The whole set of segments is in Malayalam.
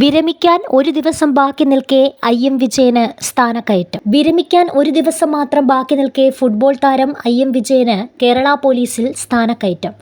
വിരമിക്കാൻ ഒരു ദിവസം ബാക്കി നിൽക്കെ ഐ എം വിജയന് സ്ഥാനക്കയറ്റം. വിരമിക്കാൻ ഒരു ദിവസം മാത്രം ബാക്കി നിൽക്കെ ഫുട്ബോൾ താരം ഐ എം വിജയന് കേരള പോലീസിൽ സ്ഥാനക്കയറ്റം.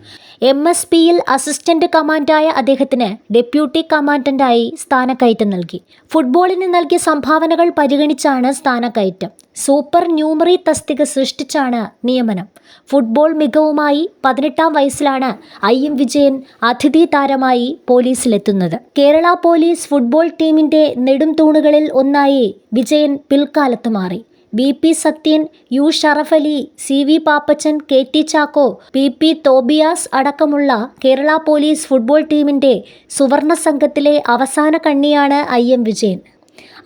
എം എസ് പിയിൽ അസിസ്റ്റന്റ് കമാൻഡായ അദ്ദേഹത്തിന് ഡെപ്യൂട്ടി കമാൻഡന്റായി സ്ഥാനക്കയറ്റം നൽകി. ഫുട്ബോളിന് നൽകിയ സംഭാവനകൾ പരിഗണിച്ചാണ് സ്ഥാനക്കയറ്റം. സൂപ്പർ ന്യൂമറി തസ്തിക സൃഷ്ടിച്ചാണ് നിയമനം. ഫുട്ബോൾ മികവുമായി പതിനെട്ടാം വയസ്സിലാണ് ഐ എം വിജയൻ അതിഥി താരമായി പോലീസിലെത്തുന്നത്. കേരള പോലീസ് ഫുട്ബോൾ ടീമിന്റെ നെടും തൂണുകളിൽ ഒന്നായി വിജയൻ പിൽക്കാലത്ത് മാറി. B P Sathyan U Sharafali C V Pappachan K T Chacko P P Tobias അടക്കമുള്ള കേരള പോലീസ് ഫുട്ബോൾ ടീമിന്റെ സുവർണ സംഘത്തിലെ അവസാന കണ്ണിയാണ് ഐ എം വിജയൻ.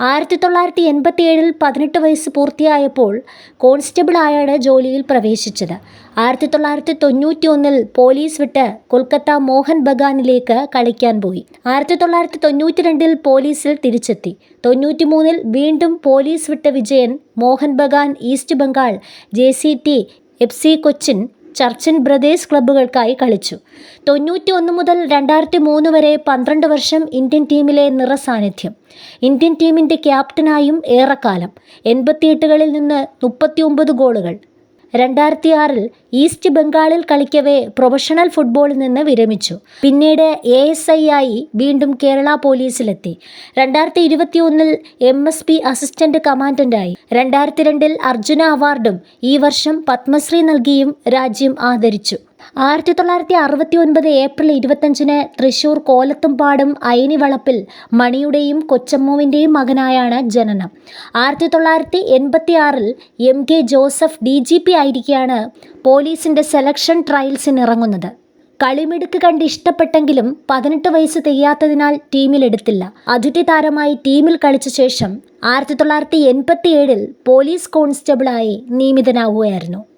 ആയിരത്തി തൊള്ളായിരത്തി എൺപത്തി ഏഴിൽ പതിനെട്ട് വയസ്സ് പൂർത്തിയായപ്പോൾ കോൺസ്റ്റബിളായാണ് ജോലിയിൽ പ്രവേശിച്ചത്. ആയിരത്തി തൊള്ളായിരത്തി തൊണ്ണൂറ്റി ഒന്നിൽ പോലീസ് വിട്ട് കൊൽക്കത്ത മോഹൻ ബഗാനിലേക്ക് കളിക്കാൻ പോയി. ആയിരത്തി തൊള്ളായിരത്തി തൊണ്ണൂറ്റി രണ്ടിൽ പോലീസിൽ തിരിച്ചെത്തി. തൊണ്ണൂറ്റി മൂന്നിൽ വീണ്ടും പോലീസ് വിട്ട Vijayan Mohun Bagan east Bengal J C T F C Cochin Churchill brothers ക്ലബ്ബുകൾക്കായി കളിച്ചു. തൊണ്ണൂറ്റി ഒന്ന് മുതൽ രണ്ടായിരത്തി മൂന്ന് വരെ പന്ത്രണ്ട് വർഷം ഇന്ത്യൻ ടീമിലെ നിറസാന്നിധ്യം. ഇന്ത്യൻ ടീമിന്റെ ക്യാപ്റ്റനായും ഏറെക്കാലം. എൺപത്തിയെട്ടുകളിൽ നിന്ന് മുപ്പത്തിയൊമ്പത് ഗോളുകൾ. രണ്ടായിരത്തി ആറിൽ ഈസ്റ്റ് ബംഗാളിൽ കളിക്കവേ പ്രൊഫഷണൽ ഫുട്ബോളിൽ നിന്ന് വിരമിച്ചു. പിന്നീട് എ എസ് ഐ ആയി വീണ്ടും കേരള പോലീസിലെത്തി. രണ്ടായിരത്തി ഇരുപത്തി ഒന്നിൽ എം എസ് പി അസിസ്റ്റന്റ് കമാൻഡന്റായി. രണ്ടായിരത്തി രണ്ടിൽ അർജുന അവാർഡും ഈ വർഷം പത്മശ്രീ നൽകിയും രാജ്യം ആദരിച്ചു. ആയിരത്തി തൊള്ളായിരത്തി അറുപത്തി ഒൻപത് ഏപ്രിൽ ഇരുപത്തഞ്ചിന് തൃശൂർ കോലത്തുംപാടും അയനിവളപ്പിൽ മണിയുടെയും കൊച്ചമ്മുവിന്റെയും മകനായാണ് ജനനം. ആയിരത്തി തൊള്ളായിരത്തി എൺപത്തി ആറിൽ M K Joseph D G P ആയിരിക്കെയാണ് പോലീസിന്റെ സെലക്ഷൻ ട്രയൽസിന് ഇറങ്ങുന്നത്. കളിമിടുക്ക് കണ്ട് ഇഷ്ടപ്പെട്ടെങ്കിലും പതിനെട്ട് വയസ്സ് തികയാത്തതിനാൽ ടീമിലെടുത്തില്ല. അതിഥി താരമായി ടീമിൽ കളിച്ച ശേഷം ആയിരത്തി തൊള്ളായിരത്തി എൺപത്തി ഏഴിൽ പോലീസ് കോൺസ്റ്റബിളായി നിയമിതനാവുകയായിരുന്നു.